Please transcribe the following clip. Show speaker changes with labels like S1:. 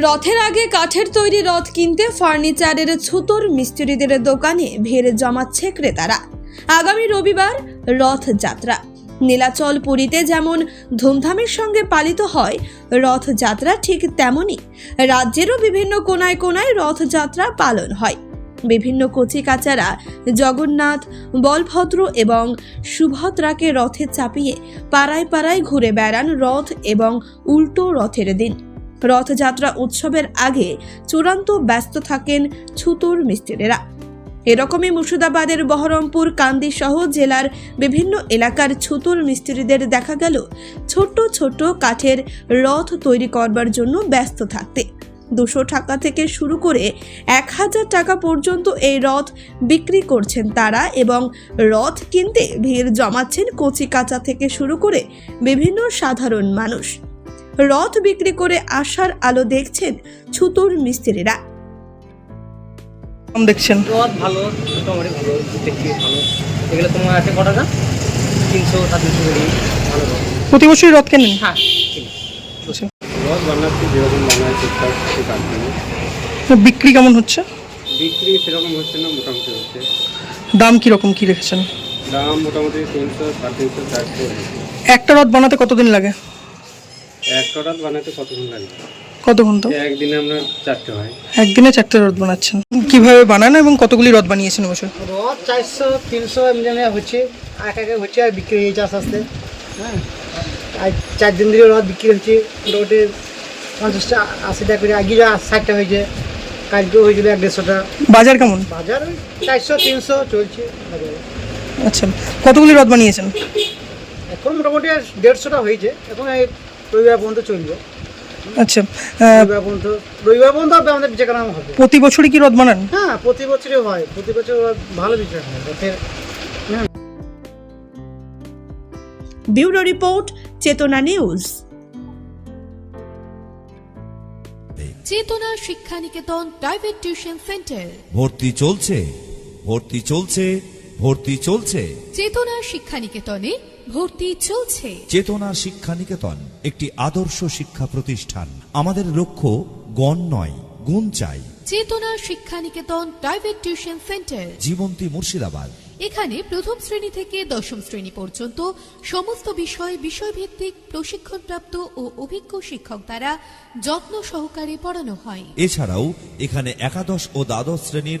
S1: রথের আগে কাঠের তৈরি রথ কিনতে ফার্নিচারের ছুতোর মিস্ত্রিদের দোকানে ভিড় জমাচ্ছে ক্রেতারা। আগামী রবিবার রথযাত্রা নীলাচল পুরীতে যেমন ধুমধামের সঙ্গে পালিত হয় রথযাত্রা ঠিক তেমনই রাজ্যেরও বিভিন্ন কোনায় কোনায় রথযাত্রা পালন হয়। বিভিন্ন কচিকাচারা জগন্নাথ, বলভদ্র এবং সুভদ্রাকে রথে চাপিয়ে পাড়ায় পাড়ায় ঘুরে বেড়ান রথ এবং উল্টো রথের দিন। রথযাত্রা উৎসবের আগে চূড়ান্ত ব্যস্ত থাকেন ছুতোর মিস্ত্রিরা। এরকমই মুর্শিদাবাদের বহরমপুর কান্দি সহ জেলার বিভিন্ন এলাকার ছুতোর মিস্ত্রিদের দেখা গেল ছোট্ট ছোট কাঠের রথ তৈরি করবার জন্য ব্যস্ত থাকতে। দুশো টাকা থেকে শুরু করে এক হাজার টাকা পর্যন্ত এই রথ বিক্রি করছেন তারা এবং রথ কিনতে ভিড় জমাচ্ছেন কচি কাঁচা থেকে শুরু করে বিভিন্ন সাধারণ মানুষ। রথ বিক্রি করে আশার আলো দেখছেন ছুতোর মিস্ত্রিরা।
S2: কম দেখছেন?
S3: রথ ভালো মোটামুটি ভালো দেখতে ভালো। এগুলো তোমার আছে কটা না? তিনশো সাড়ে তিনশো করে ভালো রথ।
S2: প্রতি বছরই রথ কেনেন?
S3: হ্যাঁ
S2: আচ্ছা।
S4: রথ বানাচ্ছি যেরকম বানায় ঠিকঠাক ঠিক আছে।
S2: বিক্রি কেমন হচ্ছে?
S4: বিক্রি সেরকম হচ্ছে না মোটামুটি হচ্ছে।
S2: দাম কীরকম কি রেখেছেন?
S4: দাম মোটামুটি তিনশো সাড়ে তিনশো চারশো।
S2: একটা রথ বানাতে কতদিন লাগে?
S4: বানাতে কতক্ষণ লাগে?
S2: কত
S4: ঘণ্টা? একদিনে আমরা চারটে হয়।
S2: একদিনে চারটে রথ বানাচ্ছেন। কীভাবে বানান এবং কতগুলি রথ বানিয়েছেন এবছর?
S3: রথ চারশো তিনশো এমনি হচ্ছে। এক একে হচ্ছে আর বিক্রি হয়ে যাচ্ছে আস্তে আস্তে। হ্যাঁ। আর চার দিন ধরে রথ বিক্রি হচ্ছে। মোটামুটি পঞ্চাশটা আশিটা করে। আগে যা ষাটটা হয়েছে। কালকেও হয়েছিল এক দেড়শোটা
S2: বাজার কেমন?
S3: বাজার ওই চারশো তিনশো চলছে বাজারে।
S2: আচ্ছা। কতগুলি রথ বানিয়েছেন?
S3: এখন মোটামুটি আর দেড়শোটা হয়েছে। এখন এই রবিবার পর্যন্ত চলবে।
S2: আচ্ছা
S3: রবিবার পর্যন্ত রবিবার পর্যন্ত আমাদের হবে।
S2: প্রতি বছরই কি রথ বানান?
S3: হ্যাঁ প্রতি বছরই হয়। প্রতি বছর ভালো বিষয় হয় রথের।
S1: Bureau report Chetana news.
S5: Chetana Shikshaniketan private tuition centre.
S6: ভর্তি চলছে ভর্তি চলছে ভর্তি চলছে।
S5: চেতনা শিক্ষানিকেতনে ভর্তি চলছে।
S6: চেতনা শিক্ষা নিকেতন একটি আদর্শ শিক্ষা প্রতিষ্ঠান। আমাদের লক্ষ্য গণ নয় গুণ চাই।
S5: Chetana Shikshaniketan private tuition centre.
S6: Jibanti Murshidabad.
S5: এখানে প্রথম শ্রেণি থেকে দশম শ্রেণি পর্যন্ত সমস্ত বিষয় বিষয়ভিত্তিক প্রশিক্ষণপ্রাপ্ত ও অভিজ্ঞ শিক্ষক দ্বারা যত্ন সহকারে পড়ানো হয়।
S6: এছাড়াও এখানে একাদশ ও দ্বাদশ শ্রেণির